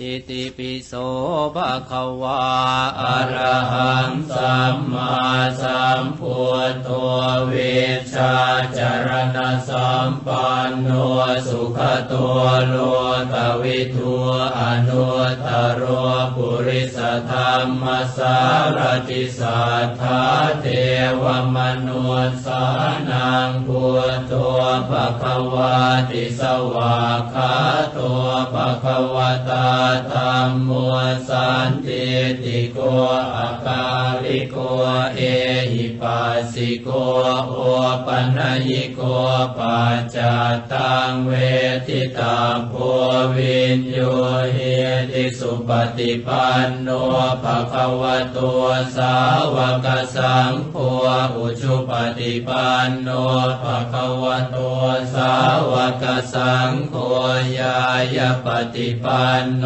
อิติปิโสภะคะวาอะระหังสัมมาสัมพุทโธเวชชาจารณสัมปันโนสุขตัวโลกวิทูอนุตโรปุริสธรรมสารติสัทธาเทวมนุสานังพุทโธภะคะวาติสวากขาโตภะคะวตาธรรมมัวสันติติโกอาคาลิโกเอหิปัสสิโกโอปัญญิโกปัจจตังเวทิตาโพวินโยเฮติสุปฏิปันโนภะคะวะโตสาวกสังโฆอุชุปฏิปันโนภะคะวะโตสาวกสังโฆยายปฏิปันโน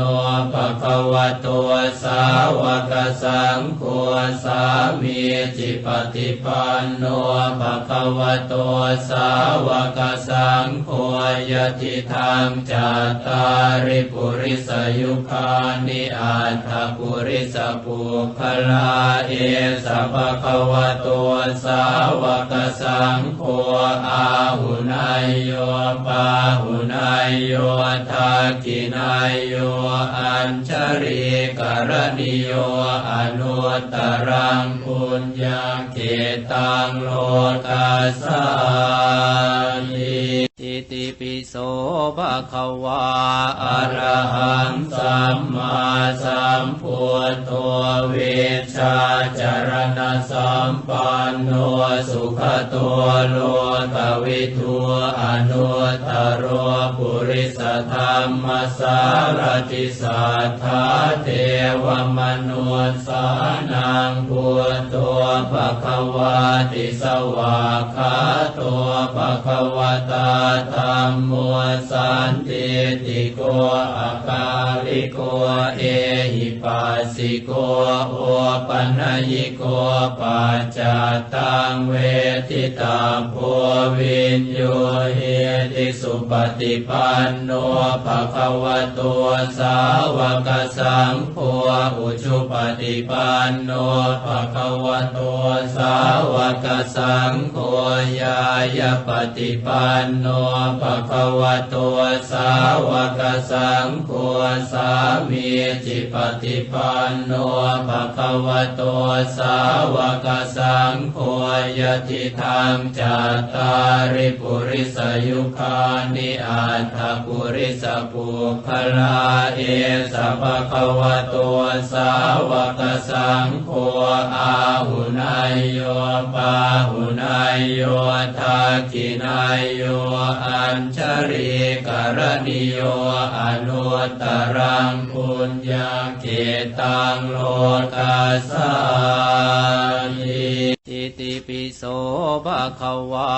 ภะคะวะโตสาวกสังโฆสามีจิปฏิปันโนภะคะวะโตสาวกสังโฆยติธรรมจัตตาริปุริสยุคานิอัตถปุริสปุคลาเอสัพพะวะโตสาวกสังโฆอาหุนายโยปาหุนายโยทักขินายโยอัญชริกรณิโยอนุตตรังปุญญาเกตังโลกัสสานิอิติปิโสภะคะวาอะระหังสัมมาสัมพุทโธเวชาจารณสัมปันโนสุขตัวโล วิทูอนุตตรโรปุริสธรรมสารติสัทธาเทวมนุสานังพุทโธภะคะวาติสวากขาโตภะคะวตาธรรมมัวสันติติโกอาคาลิโกเอหิปัสสิโกโอปัญญิโกปัจจตังเวทิตาโพวินโยเฮติสุปฏิปันโนภะคะวะโตสาวกสังโฆอุชุปฏิปันโนภะคะวะโตสาวกสังโฆยายาปฏิปันโนภะคะวะโตสาวกสังโฆสามีจิปฏิปันโนภะคะวะโตสาวกสังโฆยติธรรมจัตตาริปุริสยุคานิอัตถปุริสปุคลาเอสัพพะวะโตสาวกสังโฆอาหุนายโยปาหุนายโยทักขินายโยอัญชริกรณิโยอนุตรังปุญญาเกตังโลกัสสา ติปิโสภะคะวา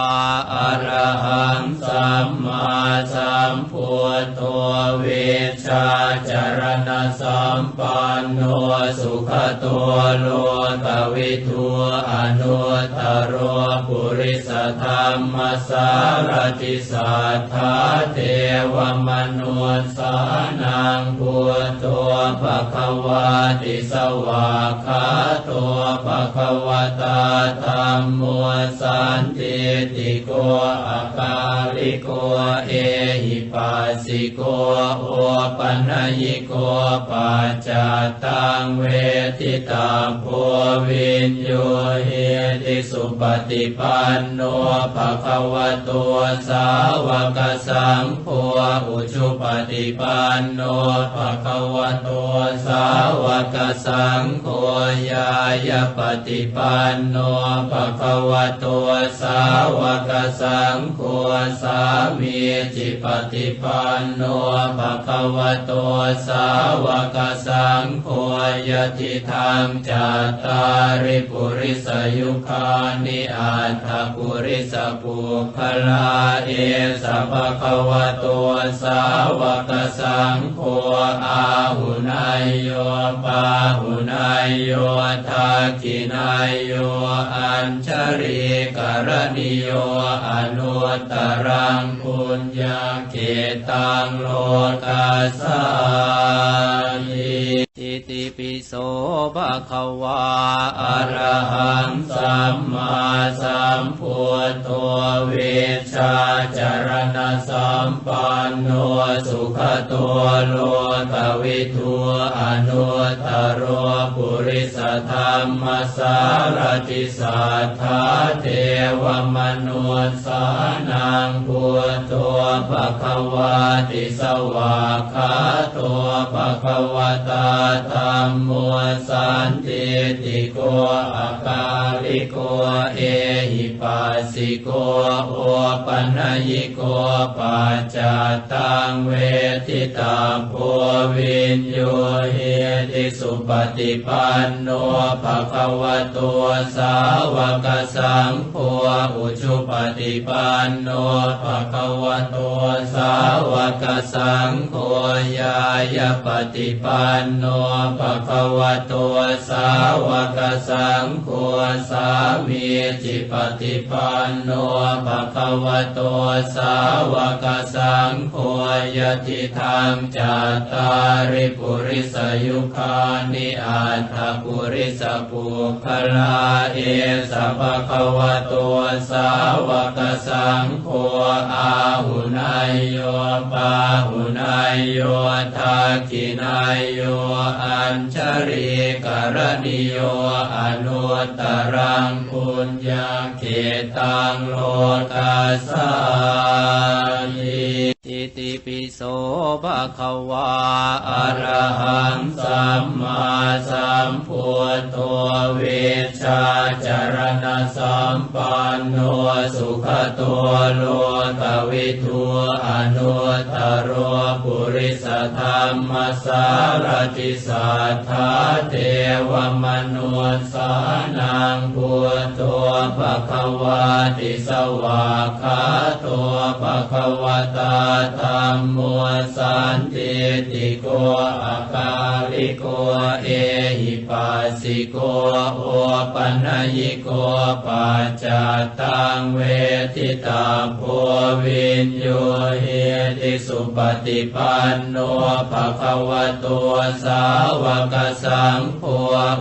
อะระหังสัมมาสัมพุทโธเวชาจารณสัมปันโนสุขตัวโล กวิทูอนุตโรปุริสธรรมสารติสัทธาเทวมนุสานังพุทโธภะคะวาติสวากขาโตภะคะวตาธรรมมัวสันติติโกอาคาลิโกเอหิ ปัสสิโกโอปัญญิโกปัจจตังเวทิตาโพวินโยเฮติสุปฏิปันโนภะคะวะโตสาวกสังโฆอุชุปฏิปันโนภะคะวะโตสาวกสังโฆยายาปฏิปันโนภะคะวะโตสาวกสังโฆสามีจิปฏิปันโนภะคะวะโตสาวกสังโฆยติธรรมจัตตาริปุริสยุคานิอัตถปุริสปุคลาเอสัพพะวะโตสาวกสังโฆอาหุนายโยปาหุนายโยทักขินายโยอัญชริกรณิโยอนุตตรังปุญญาเกตังโลกัสสานิอิติปิโสภะคะวาอะระหังสัมมาสัมพุทโธเวชาจารณะสัมปันโนสุขตัวโลกวิทูอนุตตโร ปุริสธรรมสารติสัทธาเทวมนุสสานังพุทโธภะคะวาติสวากขาโตภะคะวตาธัมโมสันติติโกอาการิโกเอหิปัสสิโกโอปัญญิโกปัจจตังเวทิตาโพวินโยเฮติสุปฏิปันโนภะคะวะโตสาวกสังโฆอุชุปฏิปันโนภะคะวะโตสาวกสังโฆยายาปฏิปันโนภะคะวะโตสาวกสังโฆสามีจิปฏิปันโนภะคะวะโตสาวกสังโฆยติธรรมจัตตาริปุริสยุคานิอัตถปุริสปุคลาเอสะภะคะวะโตสาวกสังโฆอาหุนายโยปาหุนายโยทักขินายโยอัญชริกรณิโยอนุตรังปุญญาเขตังโลกัสสา ปิโสภะคะวาอะระหังสัมมาสัมพุทโธเวชชาจารณสัมปันโนสุขตัวโล กวิทูอนุตตรโรปุริสธรรมสารติสัทธาเทวมนุสสานังพุทโธภะคะวาติสวากขาโตภะคะวตาธัมโมสันติติโกอาการิโกเอหิปัสสิโกโอปัญญิโกปัจจตังเวทิตาโพวินโยเฮติสุปฏิปันโนภะคะวะโตสาวกสังโฆ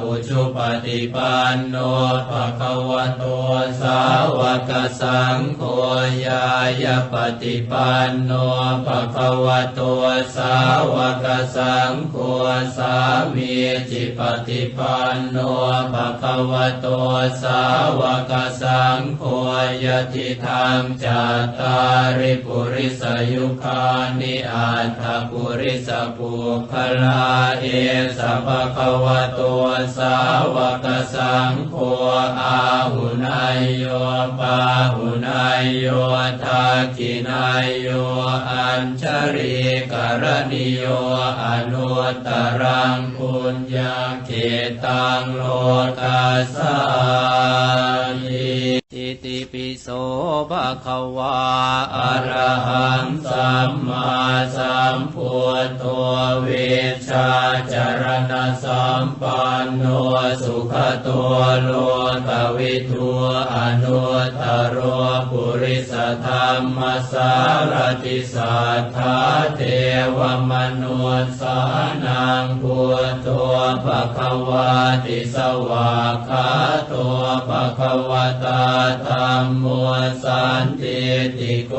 อุชุปฏิปันโนภะคะวะโตสาวกสังโฆยายาปฏิปันโนภะคะวะโตสาวกสังโฆสามีจิปฏิปันโนภะคะวะโตสาวกสังโฆยติธรรมจัตตาาริปุริสยุคานิอัตถปุริสปุคลาเอสะภะคะวะโตสาวกสังโฆอาหุนายโยปาหุนายโยทักขินายโยอัญชริกรณิโยอนุตรังปุญญาเขตังโลกัสสา อิติปิโสภะคะวาอะระหังสัมมาสัมพุทโธเวชชาจารณสัมปันโนสุขตัวโลกวิทูอนุตโร ริสธรรมสารติสัทธาเทวมนุษสานังพุทโธปะคะวาติสวากขาโตปะคะวตาธรรมโมสันติติโก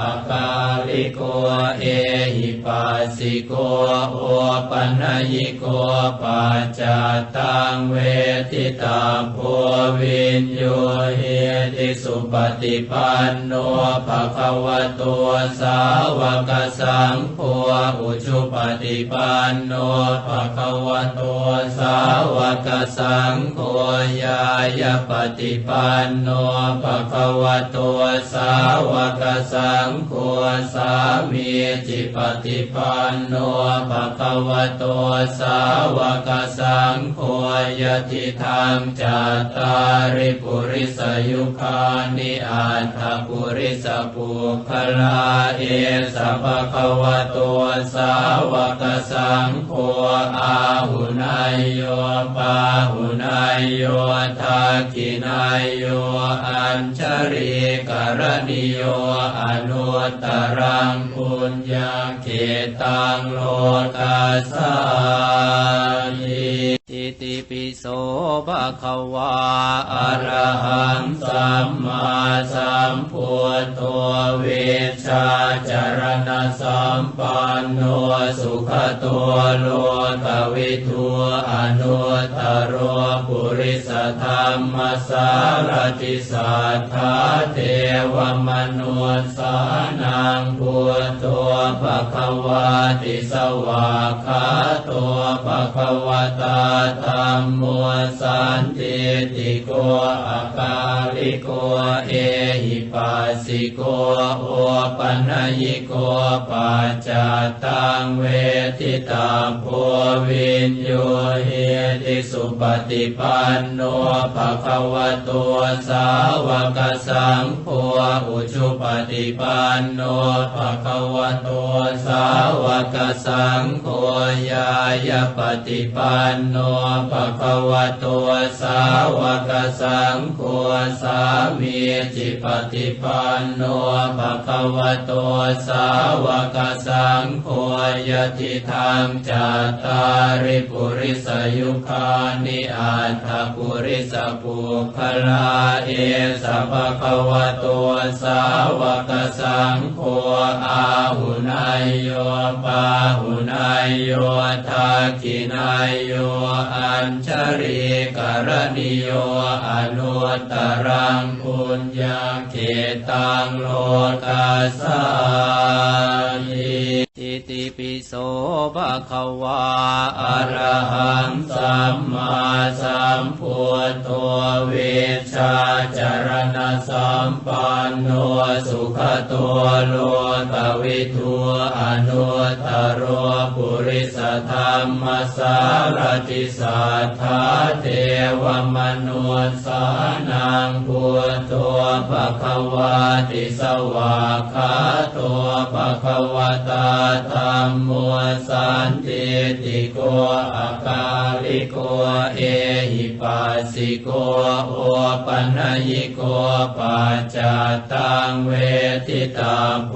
อาการิโกเอ ปัสสิโกโอปัญญิโกปัจจตังเวทิตาโพวินโยเฮติสุปฏิปันโนภะคะวะโตสาวกสังโฆอุชุปฏิปันโนภะคะวะโตสาวกสังโฆยายาปฏิปันโนภะคะวะโตสาวกสังโฆสามีจิปฏิปันโนภะคะวะโตสาวกสังโฆยติธรรมจัตตาริปุริสยุคานิอัตถปุริสปุคลาเอสะภะคะวะโตสาวกสังโฆอาหุนายโยปาหุนายโยทักขินายโยอัญชรีกรณิโยอนุตตรังปุญญาเขตังโลกัสสานิอิติปิโสภะคะวาอะระหังสัมมาสัมพุทโธเวชชาจารณสัมปันโนสุขตัวโล กวิทูอนุตตรปุริสธรรมสารติสัทธาเทวมนุสสานังพุทโธภะคะวาติสวากขาตัวภะคะวตาธรรมมัวสันติติโกอาคาลิโกเอหิปัสสิโกโอปัญญิโกปัจจตังเวทิตาโพวินโยเฮติสุปฏิปันโนภะคะวะโตสาวกสังโฆอุชุปฏิปันโนภะคะวะโตสาวกสังโฆยายาปฏิปันโนภะคะวะโตสาวกสังโฆสามีจิปฏิปันโนภะคะวะโตสาวกสังโฆยติธรรมจัตตาริปุริสยุคานิอัตถปุริสปุคลาเอสัพพะวะโตสาวกสังโฆอาหุนายโยปาหุนายโยทักขินายโยอัญชรีกรณิโยอนุตรังปุญญาเขตังโลกัสสานิ อิติปิโสภะคะวาอะระหังสัมมาสัมพุทโธเวชาจารณสัมปันโนสุขตัวโลกวิทูอนุตตรปุริสธรรมสารติสัทธาเทวมนุสสานังพุทโธภะคะวาติสวากขาตัวภะคะวตาธรรมมัวสันติติโกอาคาลิโกเอหิปัสสิโกโอปัญญิโกปัจจตังเวทิตาโพ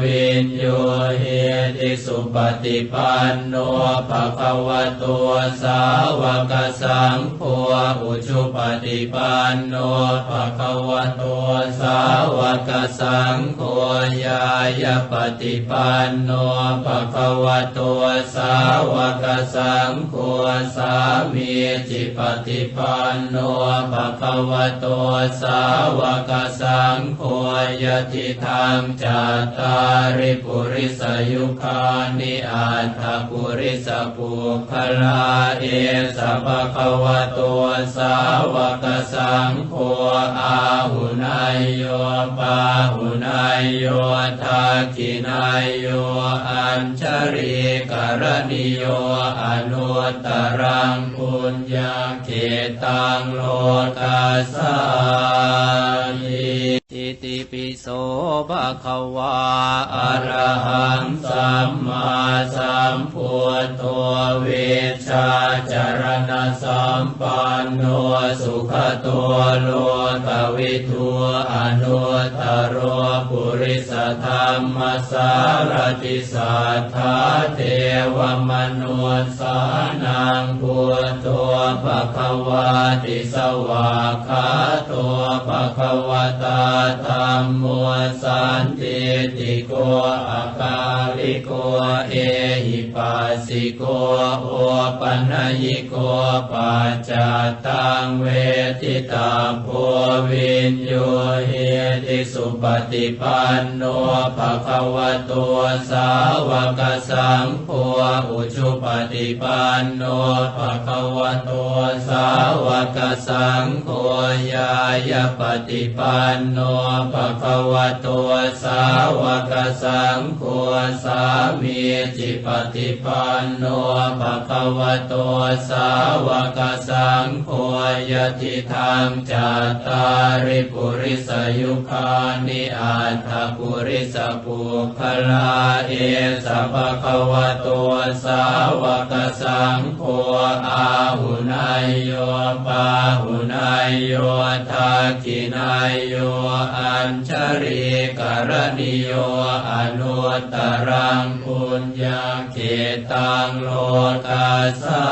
วินโยเฮติสุปฏิปันโนภะคะวะโตสาวกสังโฆอุชุปฏิปันโนภะคะวะโตสาวกสังโฆยายาปฏิปันโนภะคะวะโตสาวกสังโฆสามีจิปฏิปันโนภะคะวะโตสาวกสังโฆยติธรรมจัตตาริปุริสยุคานิอัตถปุริสปุคลาเอสัพพะวะโตสาวกสังโฆอาหุนายโยปาหุนายโยทักขินายโยอัญชรีกรณิโยอนุตตรังปุญญาเขตังโลกัสสานิิติปิโสภะคะวาอะระหังสัมมาสัมพุทโธเวชชาจารณสัมปันโนสุขตัวโล กวิทูอนุตตรปุริสธรรมสารติสัทธาเทวมนุสสานังพุทโธภะคะวาติสวากขาตัวภะคะวตาธรรมมัวสันติติโกอาคาลิโกเอหิปัสสิโกโอปัญญิโกปัจจตังเวทิตาโพวินโยเฮติสุปฏิปันโนภะคะวะโตสาวกสังโฆอุชุปฏิปันโนภะคะวะโตสาวกสังโฆยายาปฏิปันโนภะคะวะโตสาวกสังโฆสามีจิปฏิปันโนภะคะวะโตสาวกสังโฆยติธรรมจัตตาริปุริสยุคานิอัตถปุริสปุคลาเอสะภะคะวะโตสาวกสังโฆอาหุนายโยปาหุนายโยทักขินายโยอัญชริกรณิโยอนุตตรังปุญญาเกตังโลกัสสา